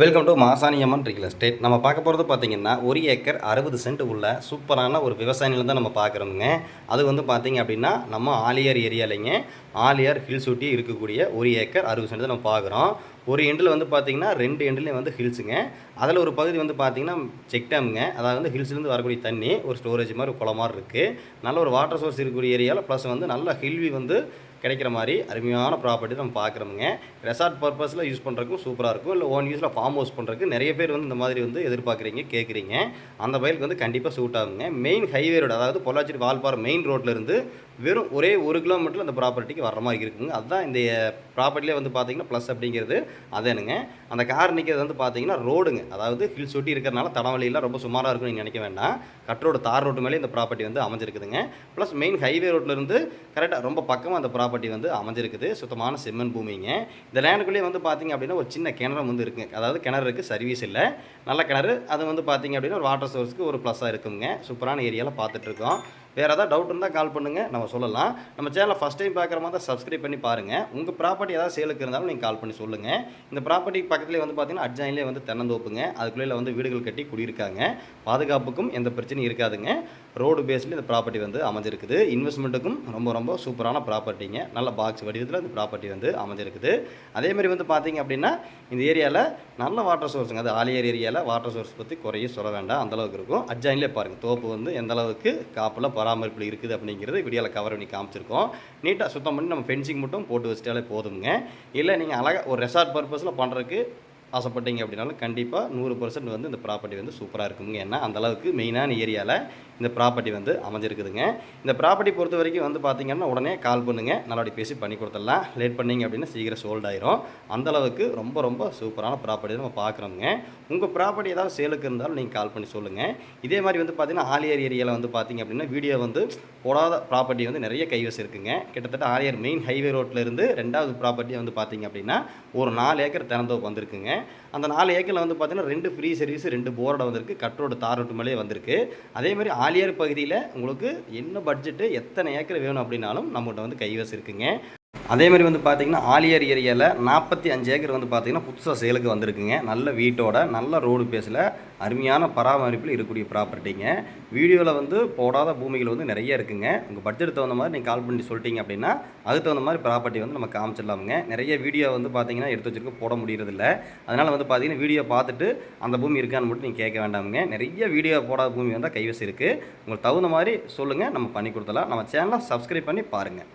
Welcome to Masaniamman real estate நம்ம பார்க்க போகிறது பார்த்தீங்கன்னா ஒரு ஏக்கர் அறுபது சென்ட் உள்ள சூப்பரான ஒரு விவசாய நிலம் தான் நம்ம பார்க்குறோமுங்க. அது வந்து பார்த்தீங்க அப்படின்னா நம்ம ஆலியார் ஏரியாலைங்க ஆலியார் ஹில்ஸ் ஒட்டி இருக்கக்கூடிய ஒரு ஏக்கர் அறுபது சென்ட் தான் நம்ம பார்க்குறோம். ஒரு எண்டில் வந்து பார்த்தீங்கன்னா ரெண்டு எண்டுலேயும் வந்து ஹில்ஸுங்க அதில் ஒரு பகுதி வந்து பார்த்தீங்கன்னா செக் டேமுங்க அதாவது வந்து ஹில்ஸ்லேருந்து வரக்கூடிய தண்ணி ஒரு ஸ்டோரேஜ் மாதிரி குளம் மாதிரி இருக்குது நல்ல ஒரு வாட்டர் சோர்ஸ் இருக்கக்கூடிய ஏரியாவில் ப்ளஸ் வந்து நல்ல ஹில்வி வந்து கிடைக்கிற மாதிரி அருமையான ப்ராப்பர்ட்டி நம்ம பார்க்குறோமுங்க. ரெசார்ட் பர்பஸில் யூஸ் பண்ணுறதுக்கும் சூப்பராக இருக்கும். இல்லை ஓன் யூஸில் ஃபார்ம் ஹவுஸ் பண்ணுறதுக்கு நிறைய பேர் வந்து இந்த மாதிரி வந்து எதிர்பார்க்குறீங்க கேட்குறீங்க. அந்த பயிலுக்கு வந்து கண்டிப்பாக சூட் ஆகுங்க. மெயின் ஹைவே ரோடு அதாவது பொள்ளாச்சி வால்பாறை மெயின் ரோட்லேருந்து வெறும் ஒரே ஒரு கிலோமீட்டரில் அந்த ப்ராப்பர்ட்டிக்கு வர மாதிரி இருக்குங்க. அதுதான் இந்த ப்ராப்பர்ட்டிலே வந்து பார்த்தீங்கன்னா ப்ளஸ் அப்படிங்கிறது அதேனுங்க. அந்த கார் நிற்கிறது வந்து பார்த்தீங்கன்னா ரோடுங்க அதாவது ஹில்ஸ் ஒட்டி இருக்கிறனால தடவழியெல்லாம் ரொம்ப சுமாராக இருக்கும்னு நீங்கள் நினைக்க வேண்டாம். கட் ரோடு தார் ரோட்டு மேலே இந்த ப்ராப்பர்ட்டி வந்து அமைஞ்சிருக்குதுங்க. ப்ளஸ் மெயின் ஹைவே ரோட்லேருந்து கரெக்டாக ரொம்ப பக்கமாக அந்த ப்ராப்பர்ட்டி வந்து அமைஞ்சிருக்குது. சுத்தமான செம்மண் பூமிங்க. இந்த லேண்டுக்குள்ளேயே வந்து பார்த்தீங்க அப்படின்னா ஒரு சின்ன கிணறு வந்து இருக்குங்க. அதாவது கிணறு இருக்குது சர்வீஸ் இல்லை. நல்ல கிணறு. அது வந்து பார்த்தீங்க அப்படின்னா ஒரு வாட்டர் சோர்ஸ்க்கு ஒரு ப்ளஸ்ஸாக இருக்குங்க. சூப்பரான ஏரியாவில் பார்த்துட்ருக்கோம் வேறு ஏதாவது டவுட் இருந்தால் கால் பண்ணுங்கள் நம்ம சொல்லலாம். நம்ம சேனலை ஃபஸ்ட் டைம் பார்க்குற மாதிரி தான் சப்ஸ்கிரைப் பண்ணி பாருங்கள் உங்கள் ப்ராப்பர்ட்டி ஏதாவது சேலுக்கு இருந்தாலும் நீங்கள் கால் பண்ணி சொல்லுங்கள் இந்த ப்ராப்பர்ட்டி பக்கத்துலேயே வந்து பார்த்தீங்கன்னா அட்ஜாயிலே வந்து தென்னந்தோப்புங்க. அதுக்குள்ளே வந்து வீடுகள் கட்டி குடியிருக்காங்க. பாதுகாப்புக்கும் எந்த பிரச்சனையும் இருக்காதுங்க. ரோடு பேஸில் இந்த ப்ராப்பர்ட்டி வந்து அமைஞ்சிருக்குது. இன்வெஸ்ட்மெண்ட்டுக்கும் ரொம்ப ரொம்ப சூப்பரான ப்ராப்பர்ட்டிங்க நல்ல பாக்ஸ் வடிவத்தில் இந்த ப்ராப்பர்ட்டி வந்து அமைஞ்சிருக்குது. அதேமாதிரி வந்து பார்த்தீங்க அப்படின்னா இந்த ஏரியாவில் நல்ல வாட்டர் சோர்ஸுங்க அது ஆலியர் ஏரியாவில் வாட்டர் சோர்ஸ் பற்றி குறைய சொல்ல வேண்டாம். அந்தளவுக்கு இருக்கும். அட்ஜாயின்லேயே பாருங்கள் தோப்பு வந்து எந்த அளவுக்கு காப்பில் பராமரிப்பில் இருக்குது அப்படிங்கிறது வீடியோவில் கவர் பண்ணி காமிச்சிருக்கோம். நீட்டாக சுத்தம் பண்ணி நம்ம ஃபென்சிங் மட்டும் போட்டு வச்சிட்டாலே போதுங்க இல்லை நீங்கள் அழகாக ஒரு ரெசார்ட் பர்பஸில் பண்ணுறதுக்கு ஆசைப்பட்டீங்க அப்படின்னாலும் கண்டிப்பாக நூறு பர்சன்ட் வந்து இந்த ப்ராப்பர்ட்டி வந்து சூப்பராக இருக்குங்க ஏன்னா அந்த அளவுக்கு மெயினான ஏரியாவில் இந்த ப்ராப்பர்ட்டி வந்து அமைஞ்சிருக்குதுங்க. இந்த ப்ராப்பர்ட்டி பொறுத்த வரைக்கும் வந்து பார்த்திங்கன்னா உடனே கால் பண்ணுங்கள் நல்லபடி பேசி பண்ணி கொடுத்துடலாம். லேட் பண்ணிங்க அப்படின்னா சீக்கிரம் சோல்ட் ஆயிரும். அந்த அளவுக்கு ரொம்ப ரொம்ப சூப்பரான ப்ராப்பர்ட்டி நம்ம பார்க்குறோங்க உங்கள் ப்ராப்பர்ட்டி ஏதாவது சேலுக்கு இருந்தாலும் நீங்கள் கால் பண்ணி சொல்லுங்கள் இதே மாதிரி வந்து பார்த்திங்கன்னா ஆலியார் ஏரியாவில் வந்து பார்த்தீங்க அப்படின்னா வீடியோ வந்து போடாத ப்ராப்பர்ட்டி வந்து நிறைய கைவசம் இருக்குங்க. கிட்டத்தட்ட ஆலியார் மெயின் ஹைவே ரோட்டில் இருந்து ரெண்டாவது ப்ராப்பர்ட்டி வந்து பார்த்தீங்க அப்படின்னா ஒரு நாலு ஏக்கர் திறந்தோப்பு வந்திருக்குங்க. அந்த நாலு ஏக்கரில் வந்து பார்த்தீங்கன்னா ரெண்டு ஃப்ரீ சர்வீஸ் ரெண்டு போர்டை வந்திருக்கு. கட்டோட தார் ரோட்டு மேலே வந்திருக்கு. அதே மாதிரி ஆலியார் பகுதியில் உங்களுக்கு என்ன பட்ஜெட்டு எத்தனை ஏக்கர் வேணும் அப்படின்னாலும் நம்மகிட்ட வந்து கைவசம் இருக்குங்க. அதே மாதிரி வந்து பார்த்தீங்கன்னா ஆலியார் ஏரியாவில் நாற்பத்தி அஞ்சு ஏக்கர் வந்து பார்த்தீங்கன்னா புதுசாக சேலுக்கு வந்திருக்குங்க. நல்ல வீட்டோட நல்ல ரோடு பேஸில் அருமையான பராமரிப்பில் இருக்கக்கூடிய ப்ராப்பர்ட்டிங்க. வீடியோவில் வந்து போடாத பூமிகள் வந்து நிறைய இருக்குங்க. உங்கள் பட்ஜெட் தகுந்த மாதிரி நீங்கள் கால் பண்ணி சொல்லிட்டீங்க அப்படின்னா அதுக்கு தகுந்த மாதிரி ப்ராப்பர்ட்டி வந்து நம்ம காமிச்சிடலாமுங்க. நிறைய வீடியோ வந்து பார்த்திங்கன்னா எடுத்து வச்சிருக்க போட முடியறதில்ல. அதனால் வந்து பார்த்தீங்கன்னா வீடியோ பார்த்துட்டு அந்த பூமி இருக்கான்னு மட்டும் நீங்கள் கேட்க வேண்டாமுங்க. நிறைய வீடியோ போடாத பூமி வந்தால் கைவசி இருக்குது உங்களுக்கு தகுந்த மாதிரி சொல்லுங்கள் நம்ம பண்ணி கொடுத்தலாம் நம்ம சேனலை சப்ஸ்கிரைப் பண்ணி பாருங்கள்